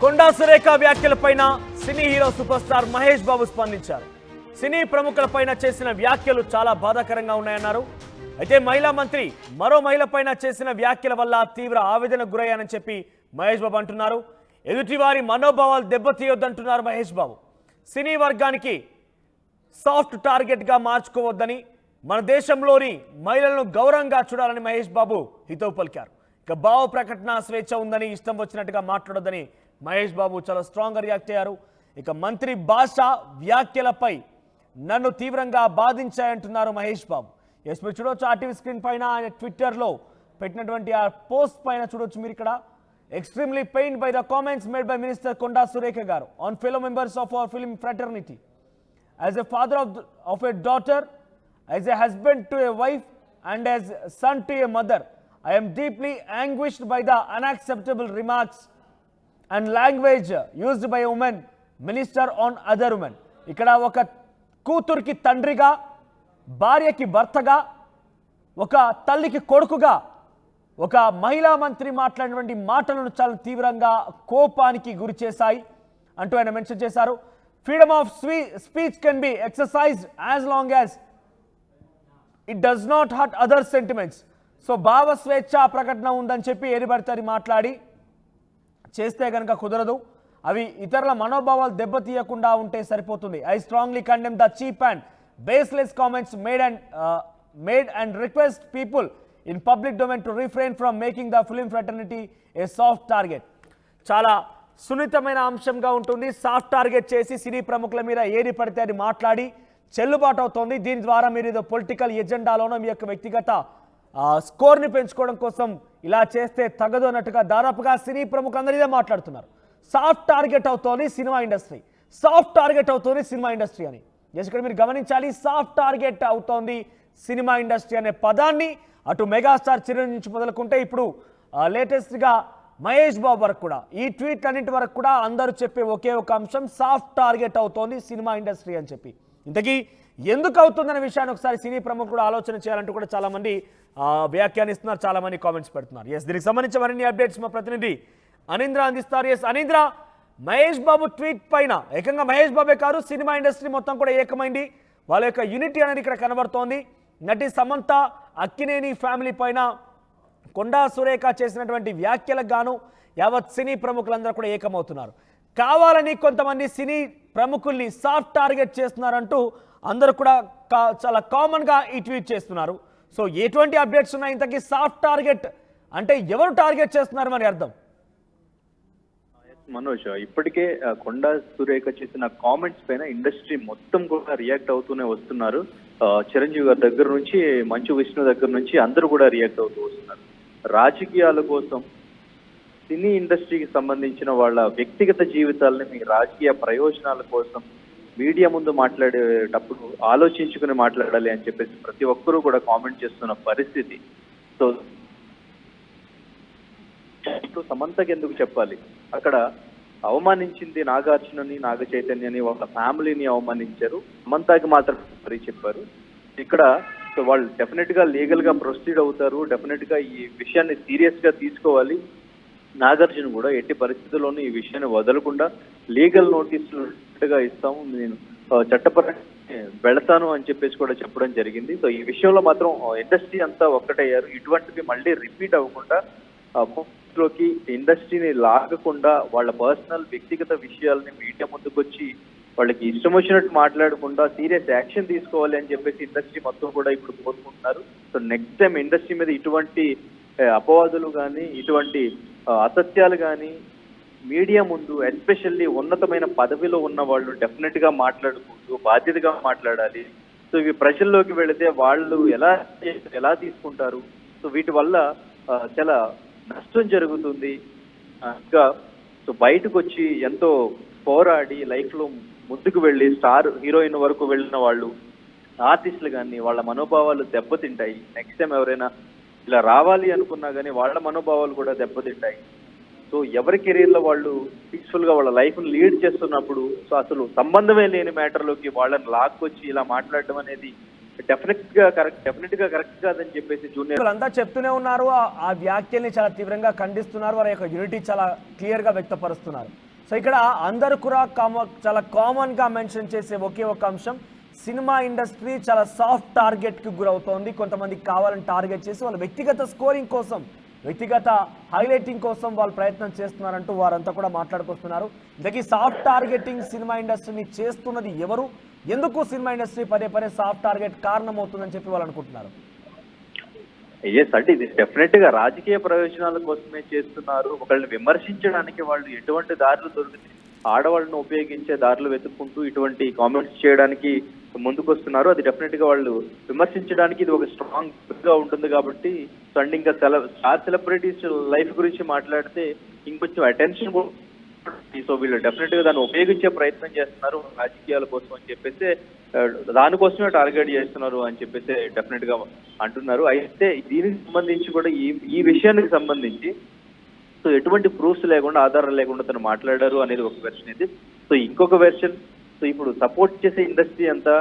కొండా సురేఖ వ్యాఖ్యలపైన సినీ hero super star Mahesh Babu స్పందించారు. సినీ ప్రముఖులపైన చేసిన వ్యాఖ్యలు చాలా బాధాకరంగా ఉన్నాయన్నారు. అయితే మహిళా మంత్రి మరో మహిళపైన చేసిన వ్యాఖ్యల వల్ల తీవ్ర ఆవేదన గురయ్యానని చెప్పి మహేష్ బాబు అంటున్నారు. ఎదుటివారి మనోభావాలు దెబ్బతీయొద్దంటున్నారు మహేష్ బాబు. సినీ వర్గానికి సాఫ్ట్ టార్గెట్గా మార్చుకోవద్దని మన దేశంలోని మహిళలను గౌరవంగా చూడాలని మహేష్ బాబు హితవు పలికారు. ఇక భావ ప్రకటన స్వేచ్ఛ ఉందని ఇష్టం వచ్చినట్టుగా మాట్లాడొద్దని మహేష్ బాబు చాలా స్ట్రాంగ్గా రియాక్ట్ అయ్యారు. ఇక మంత్రి భాష వ్యాఖ్యలపై నన్ను తీవ్రంగా బాధించాయంటున్నారు మహేష్ బాబు. ఎస్ మీరు చూడొచ్చు ఆర్టీవీ స్క్రీన్ పైన ఆయన ట్విట్టర్లో పెట్టినటువంటి ఆ పోస్ట్ పైన చూడొచ్చు మీరు ఇక్కడ. Extremely pain by the comments made by minister Konda Surekha గారు on fellow members of our film fraternity as a father of of a daughter as a husband to a wife and as son to a mother I'm deeply anguished by the unacceptable remarks and language used by women minister on other women. ఇక్కడ ఒక కూతురికి తండ్రిగా భార్యకి భర్తగా ఒక తల్లికి కొడుకుగా ఒక మహిళా మంత్రి మాట్లాడినటువంటి మాటలను చాలా తీవ్రంగా కోపానికి గురి చేశాయి. అంటూ ఆయన మెన్షన్ చేశారు. Freedom of స్వీ speech can be exercise as long as it does not hurt other sentiments so భావ స్వేచ్ఛ ప్రకటన ఉందని చెప్పి ఎరిబడితే మాట్లాడి చేస్తే కనుక కుదరదు. అవి ఇతరుల మనోభావాలు దెబ్బతీయకుండా ఉంటే సరిపోతుంది. I strongly condemn the cheap and baseless comments made and made and request people in public domain to refrain from making the film fraternity a soft target చాలా సున్నితమైన అంశంగా ఉంటుంది. సాఫ్ట్ టార్గెట్ చేసి సినీ ప్రముఖుల మీద ఏది పడితే అది మాట్లాడి చెల్లుబాటు అవుతోంది. దీని ద్వారా మీరు ఏదో పొలిటికల్ ఎజెండాలోనో మీ యొక్క వ్యక్తిగత uh, స్కోర్ని పెంచుకోవడం కోసం ఇలా చేస్తే తగదు అన్నట్టుగా దాదాపుగా సినీ ప్రముఖులందరూ మాట్లాడుతున్నారు. సాఫ్ట్ టార్గెట్ అవుతోంది సినిమా ఇండస్ట్రీ. సాఫ్ట్ టార్గెట్ అవుతోంది సినిమా ఇండస్ట్రీ అని. జస్ట్ ఇక్కడ మీరు గమనించాలి సాఫ్ట్ టార్గెట్ అవుతోంది సినిమా ఇండస్ట్రీ అనే పదాన్ని అటు మెగాస్టార్ చిరంజీవి నుంచి మొదలుకుంటే ఇప్పుడు లేటెస్ట్గా మహేష్ బాబు వరకు కూడా ఈ ట్వీట్ అన్నింటి వరకు కూడా అందరూ చెప్పే ఒకే ఒక అంశం సాఫ్ట్ టార్గెట్ అవుతోంది సినిమా ఇండస్ట్రీ అని చెప్పి. ఇంతకీ ఎందుకు అవుతుందనే విషయాన్ని ఒకసారి సినీ ప్రముఖులు ఆలోచన చేయాలంటూ కూడా చాలామంది వ్యాఖ్యానిస్తున్నారు చాలామంది కామెంట్స్ పెడుతున్నారు. ఎస్ దీనికి సంబంధించి మరిన్ని అప్డేట్స్ మా ప్రతినిధి అనింద్ర అందిస్తారు. ఎస్ అనింద్ర మహేష్ బాబు ట్వీట్ పైన ఏకంగా మహేష్ బాబే కాదు సినిమా ఇండస్ట్రీ మొత్తం కూడా ఏకమైంది. వాళ్ళ యొక్క యూనిటీ అనేది ఇక్కడ కనబడుతోంది. నటి సమంత అక్కినేని ఫ్యామిలీ పైన కొండా సురేఖ చేసినటువంటి వ్యాఖ్యలకు గాను యావత్ సినీ ప్రముఖులందరూ కూడా ఏకమవుతున్నారు. కావాలని కొంతమంది సినీ ప్రముఖుల్ని సాఫ్ట్ టార్గెట్ చేస్తున్నారంటూ అందరూ కూడా కా- చాలా కామన్గా ఈ ట్వీట్ చేస్తున్నారు. సో ఎటువంటి అప్డేట్స్ ఉన్నాయి? ఇంతకీ సాఫ్ట్ టార్గెట్ అంటే ఎవరు టార్గెట్ చేస్తున్నారు మరి అర్థం? మనోజ్ ఇప్పటికే కొండ కొండా సురేఖ చేసిన కామెంట్స్ పైన ఇండస్ట్రీ మొత్తం కూడా రియాక్ట్ అవుతూనే వస్తున్నారు. చిరంజీవి గారి దగ్గర నుంచి మంచు విష్ణు దగ్గర నుంచి అందరూ కూడా రియాక్ట్ అవుతూ వస్తున్నారు. రాజకీయాల కోసం సినీ ఇండస్ట్రీకి సంబంధించిన వాళ్ళ వ్యక్తిగత జీవితాలని మీ రాజకీయ ప్రయోజనాల కోసం మీడియా ముందు మాట్లాడేటప్పుడు ఆలోచించుకుని మాట్లాడాలి అని చెప్పేసి ప్రతి ఒక్కరూ కూడా కామెంట్ చేస్తున్న పరిస్థితి. సో సమంతకి ఎందుకు చెప్పాలి? అక్కడ అవమానించింది నాగార్జునని నాగ చైతన్యని వాళ్ళ ఫ్యామిలీని అవమానించారు. సమంతకి మాత్రం మరీ చెప్పారు. ఇక్కడ సో వాళ్ళు డెఫినెట్గా లీగల్గా ప్రొసీడ్ అవుతారు. డెఫినెట్గా ఈ విషయాన్ని సీరియస్గా తీసుకోవాలి. నాగార్జున కూడా ఎట్టి పరిస్థితుల్లోనూ ఈ విషయాన్ని వదలకుండా లీగల్ నోటీసులు ఇస్తాము. నేను చట్టపరంగా వెళతాను అని చెప్పేసి కూడా చెప్పడం జరిగింది. సో ఈ విషయంలో మాత్రం ఇండస్ట్రీ అంతా ఒక్కటయ్యారు. ఇటువంటివి మళ్ళీ రిపీట్ అవ్వకుండా లోకి ఇండస్ట్రీని లాగకుండా వాళ్ళ పర్సనల్ వ్యక్తిగత విషయాలని మీడియా ముందుకు వచ్చి వాళ్ళకి ఇష్టం వచ్చినట్టు మాట్లాడకుండా సీరియస్ యాక్షన్ తీసుకోవాలి అని చెప్పేసి ఇండస్ట్రీ మొత్తం కూడా ఇప్పుడు కోరుకుంటున్నారు. సో నెక్స్ట్ టైం ఇండస్ట్రీ మీద ఇటువంటి అపవాదులు కానీ ఇటువంటి అసత్యాలు కానీ మీడియా ముందు ఎస్పెషల్లీ ఉన్నతమైన పదవిలో ఉన్న వాళ్ళు డెఫినెట్గా మాట్లాడుకుంటూ బాధ్యతగా మాట్లాడాలి. సో ఇవి ప్రజల్లోకి వెళితే వాళ్ళు ఎలా ఎలా తీసుకుంటారు? సో వీటి వల్ల చాలా నష్టం జరుగుతుంది. ఇంకా సో బయటకు వచ్చి ఎంతో పోరాడి లైఫ్లో ముందుకు వెళ్ళి స్టార్ హీరోయిన్ వరకు వెళ్ళిన వాళ్ళు ఆర్టిస్టులు కానీ వాళ్ళ మనోభావాలు దెబ్బతింటాయి. నెక్స్ట్ టైం ఎవరైనా ఇలా రావాలి అనుకున్నా కానీ వాళ్ళ మనోభావాలు కూడా దెబ్బతింటాయి. సో ఎవరి కెరీర్లో వాళ్ళు పీస్ఫుల్గా వాళ్ళ లైఫ్ను లీడ్ చేస్తున్నప్పుడు సో అసలు సంబంధమే లేని మ్యాటర్లోకి వాళ్ళని లాక్కొచ్చి ఇలా మాట్లాడడం అనేది డెఫినెట్గా కరెక్ట్ డెఫినెట్గా కరెక్ట్ కాదని చెప్పేసి జూనియర్ అంతా చెప్తూనే ఉన్నారు. ఆ- వ్యాఖ్యల్ని చాలా తీవ్రంగా ఖండిస్తున్నారు. వారి యొక్క యూనిటీ చాలా క్లియర్గా వ్యక్తపరుస్తున్నారు. సో ఇక్కడ అందరు కూడా కామ చాలా కామన్గా మెన్షన్ చేసే ఒకే ఒక అంశం. సినిమా ఇండస్ట్రీ చాలా సాఫ్ట్ టార్గెట్కి గురవుతోంది. కొంతమంది కావాలని టార్గెట్ చేసి వాళ్ళ వ్యక్తిగత స్కోరింగ్ కోసం వ్యక్తిగత హైలైటింగ్ కోసం వాళ్ళు ప్రయత్నం చేస్తున్నారంటూ వారంతా కూడా మాట్లాడుకొస్తున్నారు. ఇంతకీ సాఫ్ట్ టార్గెటింగ్ సినిమా ఇండస్ట్రీని చేస్తున్నది ఎవరు? ఎందుకు సినిమా ఇండస్ట్రీ పదే పదే సాఫ్ట్ టార్గెట్ కారణమవుతుందని చెప్పి వాళ్ళు అనుకుంటున్నారు? ఎస్ అంటే ఇది డెఫినెట్గా రాజకీయ ప్రయోజనాల కోసమే చేస్తున్నారు. ఒకళ్ళని విమర్శించడానికి వాళ్ళు ఎటువంటి దారులు దొరుకుతాయి ఆడవాళ్ళను ఉపయోగించే దారులు వెతుక్కుంటూ ఇటువంటి కామెంట్స్ చేయడానికి ముందుకొస్తున్నారు. అది డెఫినెట్గా వాళ్ళు విమర్శించడానికి ఇది ఒక స్ట్రాంగ్గా ఉంటుంది కాబట్టి సో అండ్ ఇంకా స్టార్ సెలబ్రిటీస్ లైఫ్ గురించి మాట్లాడితే ఇంకొంచెం అటెన్షన్ సో వీళ్ళు డెఫినెట్గా దాన్ని ఉపయోగించే ప్రయత్నం చేస్తున్నారు రాజకీయాల కోసం అని చెప్పేసి దానికోసమే టార్గెట్ చేస్తున్నారు అని చెప్పేసి డెఫినెట్గా అంటున్నారు. అయితే దీనికి సంబంధించి కూడా ఈ ఈ విషయానికి సంబంధించి సో ఎటువంటి ప్రూఫ్స్ లేకుండా ఆధారాలు లేకుండా తను మాట్లాడారు అనేది ఒక వెర్షన్ ఇది. సో ఇంకొక వెర్షన్ సో ఇప్పుడు సపోర్ట్ చేసే ఇండస్ట్రీ అంతా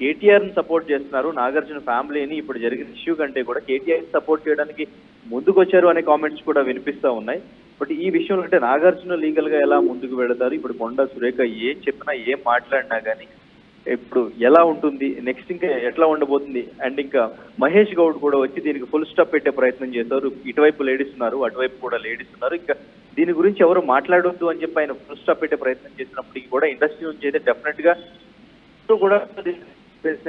కేటీఆర్ని సపోర్ట్ చేస్తున్నారు. నాగార్జున ఫ్యామిలీని ఇప్పుడు జరిగిన ఇష్యూ కంటే కూడా కేటీఆర్ సపోర్ట్ చేయడానికి ముందుకొచ్చారు అనే కామెంట్స్ కూడా వినిపిస్తా ఉన్నాయి. బట్ ఈ విషయంలో అంటే నాగార్జున లీగల్గా ఎలా ముందుకు వెళతారు? ఇప్పుడు కొండ సురేఖ ఏం చెప్పినా ఏం మాట్లాడినా కానీ ఇప్పుడు ఎలా ఉంటుంది నెక్స్ట్ ఇంకా ఎట్లా ఉండబోతుంది? అండ్ ఇంకా మహేష్ గౌడ్ కూడా వచ్చి దీనికి ఫుల్ స్టాప్ పెట్టే ప్రయత్నం చేశారు ఇటువైపు లేడీస్ ఉన్నారు అటువైపు కూడా లేడీస్ ఉన్నారు ఇంకా దీని గురించి ఎవరు మాట్లాడొద్దు అని చెప్పి ఆయన ఫుల్ స్టాప్ పెట్టే ప్రయత్నం చేసినప్పటికీ కూడా ఇండస్ట్రీ నుంచి అయితే డెఫినెట్గా కూడా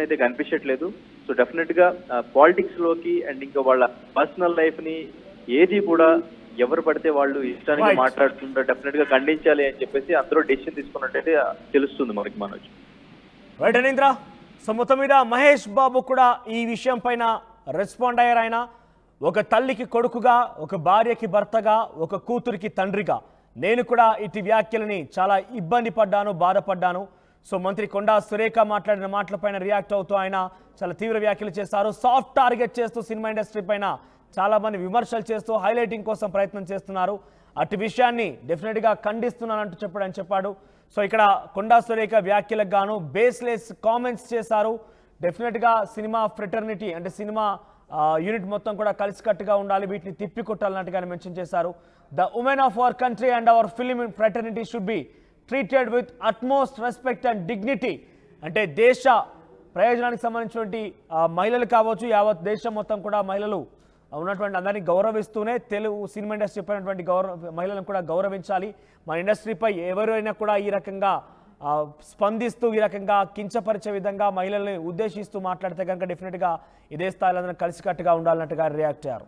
అయితే కనిపించట్లేదు. సో డెఫినెట్గా పాలిటిక్స్లోకి అండ్ ఇంకా వాళ్ళ పర్సనల్ లైఫ్ని ఏది కూడా ఎవరు పడితే వాళ్ళు ఇష్టానికి. మాట్లాడుతుంటారు డెఫినెట్గా ఖండించాలి అని చెప్పేసి అందరూ డెసిషన్ తీసుకున్నట్టయితే తెలుస్తుంది మనకి మనోజ్. రైట్ అనింద్ర సో మొత్తం మీద మహేష్ బాబు కూడా ఈ విషయం పైన రెస్పాండ్ అయ్యారు ఆయన. ఒక తల్లికి కొడుకుగా ఒక భార్యకి భర్తగా ఒక కూతురికి తండ్రిగా. నేను కూడా ఇటు వ్యాఖ్యలని చాలా ఇబ్బంది పడ్డాను బాధపడ్డాను. సో మంత్రి కొండా సురేఖ మాట్లాడిన మాటలపైన రియాక్ట్ అవుతూ ఆయన చాలా తీవ్ర వ్యాఖ్యలు చేస్తారు సాఫ్ట్ టార్గెట్ చేస్తూ సినిమా ఇండస్ట్రీ పైన చాలామంది విమర్శలు చేస్తూ హైలైటింగ్ కోసం ప్రయత్నం చేస్తున్నారు. అటు విషయాన్ని డెఫినెట్గా ఖండిస్తున్నానంటూ చెప్పాడని చెప్పాడు. సో ఇక్కడ కొండా సురేఖ వ్యాఖ్యలకు గాను బేస్లెస్ కామెంట్స్ చేశారు. డెఫినెట్గా సినిమా ఫ్రెటర్నిటీ అంటే సినిమా యూనిట్ మొత్తం కూడా కలిసికట్టుగా ఉండాలి వీటిని తిప్పి కొట్టాలన్నట్టుగానే మెన్షన్ చేశారు. The women of our country and our film fraternity should be treated with utmost respect and dignity అంటే దేశ ప్రయోజనానికి సంబంధించినటువంటి మహిళలు కావచ్చు యావత్ దేశం మొత్తం కూడా మహిళలు ఉన్నటువంటి అందరినీ గౌరవిస్తూనే తెలుగు సినిమా ఇండస్ట్రీ పైనటువంటి గౌరవ మహిళలను కూడా గౌరవించాలి. మన ఇండస్ట్రీపై ఎవరైనా కూడా ఈ రకంగా స్పందిస్తూ ఈ రకంగా కించపరిచే విధంగా మహిళల్ని ఉద్దేశిస్తూ మాట్లాడితే కనుక డెఫినెట్గా ఇదే స్థాయిలో అందరం కలిసికట్టుగా ఉండాలన్నట్టుగా రియాక్ట్ అయ్యారు.